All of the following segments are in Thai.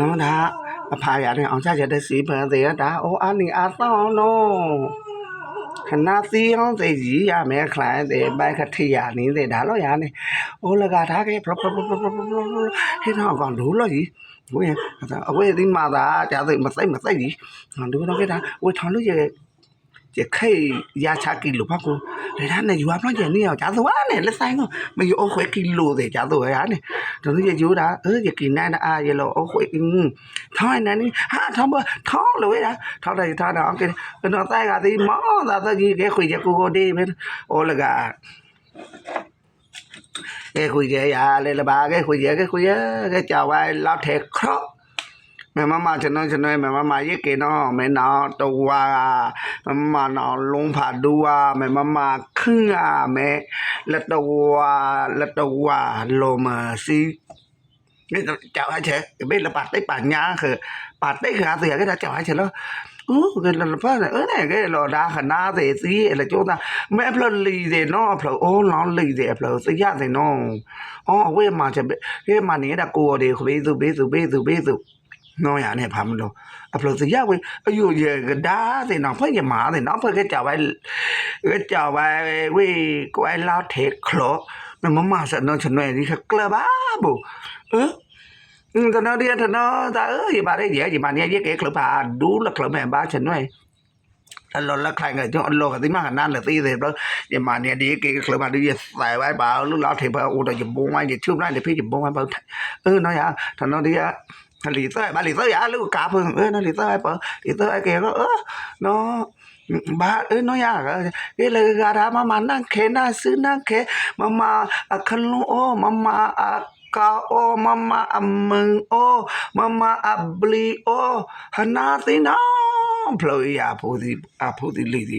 နော်ဒါအဖာရနဲ့အောင်ချချက်တဲ့စီပန်သေးတာအိုအာနီအာဆောင်နော်ခဏစီအောင်သေးကြီးရမယ်ခလိုင်းသေးပိုက်ခတိရနေသေးဒါလို့ရနေအိုလကထားခဲ့ဘလဘလဘလဘလဟင်းတော့ကောင်လို့လို့ကြီးဝေးအဝေးဒီမှာသာကြာသိမသိမသိကြီးငါတို့တော့ခဲ့တာဝေးထောင်လို့ရကျခိတ်ရချကီလို့ဘာကို Lerane juapno je ni cha so ne le sai ngo me yo o khwe kilo de cha so ya ne. Do ye ju da e ye kin na da a ye lo o khwe in. Thao na ni ha thao ba thao lo we da. Thao da thao da ok. No sai ga ti mo da sa ji ke khwe je ku ko de me. O la ga. ကဲခွေကြရလေလပါကဲခွေကြကဲခွေကြကဲကြောက်ပါလောက်ထဲခရော့แมมม่าา้นမမမကนွန်တေม်มาွန်တော်မမမရစ်ကေနေตัวနော်တူဝါမမမลงผาดูว่ဖแม่มาမမမခင်းရမဲလက်တူဝါလကลတူဝวလိုမစีนี่จะให้เชไม่ละปาดได้ปาดยาคือปาดได้คขาเสียก็ได้จะให้เชแล้วโอ้เกิดละเพ่อเนเออเนี่ยก็รอดาขนาเสียสีอะไรจ้ตาแม่เพลลีเดนอเพลโอ้น้องลีเดเพลสียาเดนออ๋อเว้มาจะเว้มาเนี่ยดากัเดีคุเบสุเบสุเบสุเบสุน้องอย่างเนี่พามันดูอัปโดสิยาวไปอายุเยอะก็ด่าสิน้องเพื่อนยังหมาสิน้องเพื่อนก็จะไปก็จะไปวิ่งไปลาเทคคลอแม่มามาสนน้องฉันหน่ยนี่เขาเกลบ้าบุเออตอนนั้นเรียนตอนนั้ตาเออยี่ามาได้เยอะยี่บมาเนี้เยอะเก๋เคลือบ้าดูละเคลือแม่บ้าฉันด้วยตลอดละใครเงยจ้องอันโลกที่มากันนั่นเลยที่เดร็จแล้วอย่ามาเนี่ยดีเก๋เคลือบ้าดูยี่ใส่ไว้บ่าวลูกหลานเทาอุตส่าห์จบ่งไว้ยจะชุบได้เดี๋พี่จะบ่งไว้บ่าวเออน้อยอ่ะตอนนั้นเรียนหลีเต้บาหลีเต้ยาลูกกาเพิ่งเออนัหลีเต้ไปเปอหลีเต้ไอ้เก๋ก็เออน้อบาเออน้อยากเออเลยกระดามามานั่งเขน่าซื้อนั่งเขมามาขันลุงโอ้มามาก้าโอ้มามาอ่มึงโอ้มามาอ่บลีโอฮันนาสินาพลอยอาพูดีอาพูดีลีดี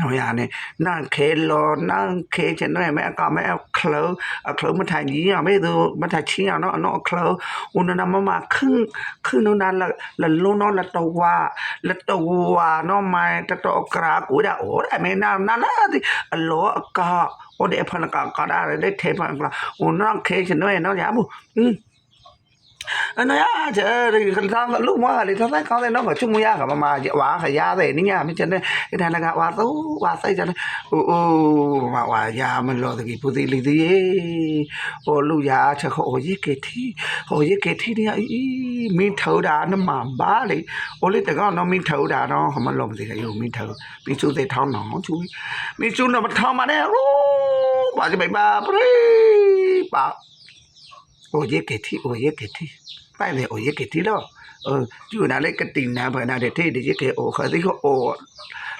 นอยางนี้นั่งเคลอนั่งเคฉันนั่งแม่ก็แม่เอาคลอเอาคลอมาถ่ายยี่ยาไม่ดูมาถ่ายชี้ยาเน้อเนาเคลออุณหนามามาครึ่งครึ่งนู่นนั่นละละลู่นนาะละตัวละตัวนาเนไม่ตะตอกรากูได้โอ้แม่นั่นนั่นนะที่อโลก็โอเดยพนันกะก็ได้ได้เทพันกะอุณหนักเคฉันนั่งเนาะอย่างบุอืมနော်ရတဲ့ခံလူမလေးသတ်ကောင်းတယ်နော်ချုံမရကမမဝါခရတဲ့နိညာမကျတဲ့ဒါလည်းကဝါသူဝါဆိုင်ကြတယ်ဟိုအိုးမဝါရမလို့တကီပူသေးလေးသေးဟိုလူရအချက်ဟိုရေကေတီဟိုရေကေတီနေအီမင်းထောတာနမပါလေဟိုလေးတကောင်းတော့မင်းထောတာတော့မလို့မသိရယူမင်းထောမင်းချူသေးထောင်းတော့ချူမင်းချူတော့မထောင်းပါနဲ့ရိုးဘာကြိုက်ပါပြေးပါ oye que ti oye que ti vale oye que ti lo chú nào lấy cái tiền nào bởi nào để thế để chứ cái ổ khởi tích ổ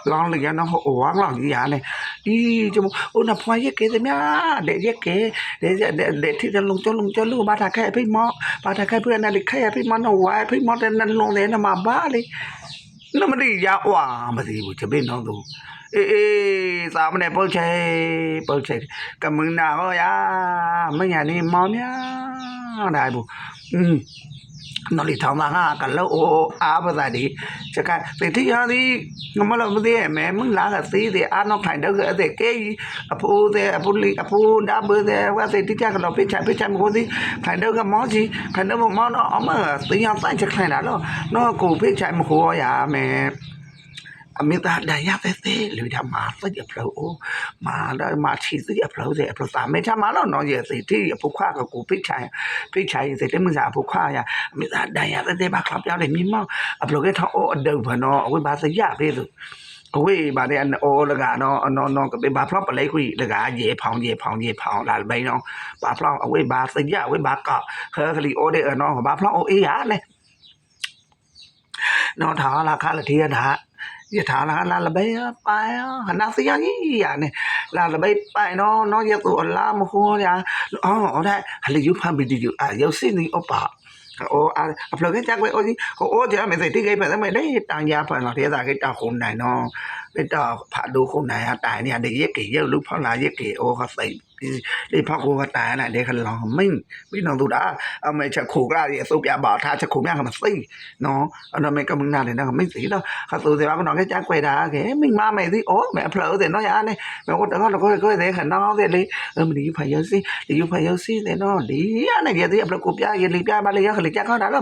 lòng là nó ổ áng lòng như vậy này đi cho ô nạp hoa giết kế thế nhá để giết kế để để để thì rằng lùng cho lùng cho lùng ba thà khai phải mò ba thà khai bữa này lịch khai phải mò nó hoài phải mò nên lùng để nó mà ba đi nó mà đi giá quả mà gì mà cho bên nó rồi အေးအေးသာမနဲ့ပုတ်ချေပုတ်ချေကမင်းနာဟောရမညာနေမောင်များได้บุอืมนอริทองมาห้ากันแล้วโออาภาษาดีจะกันสิ่งที่ยาดีงมเราไม่ได้แม่มึงลากสีเดียอานอกถ่ายเด็กเด็กเกยอภูเดอภูลีอภูดาเบอเดว่าสิ่งที่จะกันเราพิจารพิจารมันคนที่ถ่ายเด็กก็มอจีถ่ายเด็กมันมอเนาะเอามาตียาใต้จะใครนะเนาะเนาะกูพิจารมันหัวอย่าแม่อมิตาได้ยาเตซเซลุยดามาสิึกอะโลูมาได้มาฉีซึกอรพลูเซอะพละสาไม่ชามาแล้วนอเยสิที่ผู้ข้ากับกูพิชัยพิชัยเซเตมุซาอะพ้ขอย่าอมิตาได้ยาเซเซบาคลับยาเลยมีมัาอะพลูเกทอออเดุบะนออะเว้บาสยาพี่สุเาว้บเปซุအဝေးပါတา့အนာ်လကနော်အနော်နော်ကပေးပါဖလောကเပလဲခွီလကရေဖောင်ရေဖောင်ရေဖောင်လာဘိနော်ပါဖလောက်အဝေးပါบาအဝေးပါကခဲခလီအိုဒီအနော်ပါဖလောက်အอုအေးရလဲနော်ထားလာခါလက်ထီးရတာยะถาลาลาลาเบยไปหันาสิยังีอย่าเนี่ยลาลาเบไปเนาะเนาะยะตัวลามโหยาอ๋อได้ฮัลโหลยูพันบิดิยุอ่ะยาสินี่อปาโอ้อะอัพลดให้จักไว้โอ้ยโอ้เดี๋ยวไม่ใส่ที่ไงไปแล้วไม่ได้ต่างยาผ่นหลอกเทียดาก็ต่คนไหนเนาะไป็นต่ผ่าดูคนไหนอ่ะตายเนี่ยเด็กเย็เกี่เยอะลูกพ่อลาเย็เกี่โอ้เขาใส่ดีดพ่อครูก็ตายนะเด็กคนหล่อไม่ไม่น้องดูด้าเอาไม่จะขู่กล้าดิสุบยาบอกถ้าจะขู่แม่ขมสิเนาะเอาไม่ก็มึงนานเลยนะไม่สีเนาะข้าสู่เสียว่าก็น้องแค่จ้างไปด่าแกไม่มาไม่สิโอ้แม่เผลอเสียน้อยอเนี่ยแม่ก็เด็กก็เด็กเด็กคนน้องเสียเลยเออมันดีพยศสิดีย่พยศสิเียนาะดีอันนี้เดี๋ยวที่เอาประกบยาเย็นลีบยาบาลียาขลิบยาเข้าด่าแล้ว